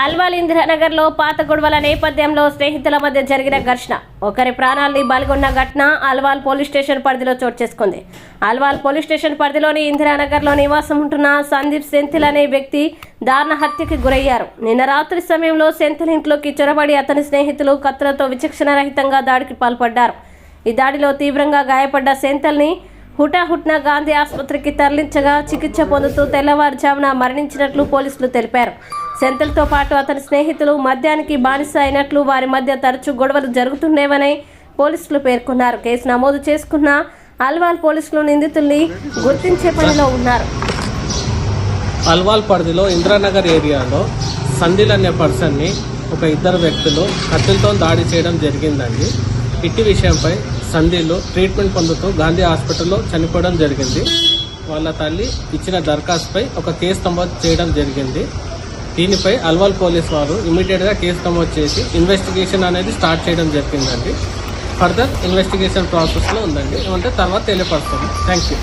అల్వాల్ ఇందిరానగర్లో పాత గొడవల నేపథ్యంలో స్నేహితుల మధ్య జరిగిన ఘర్షణ. ఒకరి ప్రాణాల్ని బలిగొన్న ఘటన అల్వాల్ పోలీస్ స్టేషన్ పరిధిలో చోటు చేసుకుంది. అల్వాల్ పోలీస్ స్టేషన్ పరిధిలోని ఇందిరానగర్లో నివాసం ఉంటున్న సందీప్ సెంథిల్ అనే వ్యక్తి దారుణ హత్యకి గురయ్యారు. నిన్న రాత్రి సమయంలో సెంథిల్ ఇంట్లోకి చొరబడి అతని స్నేహితులు కత్తులతో విచక్షణ రహితంగా దాడికి పాల్పడ్డారు. ఈ దాడిలో తీవ్రంగా గాయపడ్డ సెంథల్ని హుటాహుట్న గాంధీ ఆసుపత్రికి తరలించగా చికిత్స పొందుతూ తెల్లవారుజామున మరణించినట్లు పోలీసులు తెలిపారు. సెంతల్తో పాటు అతని స్నేహితులు మద్యానికి బానిస అయినట్లు వారి మధ్య తరచూ గొడవలు జరుగుతుండేవని పోలీసులు పేర్కొన్నారు. కేసు నమోదు చేసుకున్న అల్వాల్ పోలీసులు నిందితుల్ని గుర్తించే పనిలో ఉన్నారు. అల్వాల్ పరిధిలో ఇందిరానగర్ ఏరియాలో సందిల్ అనే పర్సన్ని ఒక ఇద్దరు వ్యక్తులు కత్తులతో దాడి చేయడం జరిగిందండి. ఇట్టి విషయంపై సంధిలో ట్రీట్మెంట్ పొందుతూ గాంధీ హాస్పిటల్లో చనిపోవడం జరిగింది. వాళ్ళ తల్లి ఇచ్చిన దరఖాస్తుపై ఒక కేసు నమోదు చేయడం జరిగింది. దీనిపై అల్వాల్ పోలీస్ వారు ఇమీడియట్గా కేసు నమోదు చేసి ఇన్వెస్టిగేషన్ అనేది స్టార్ట్ చేయడం జరిగిందండి. ఫర్దర్ ఇన్వెస్టిగేషన్ ప్రాసెస్లో ఉందండి. ఏమంటే తర్వాత తెలియపరుస్తాము. Thank you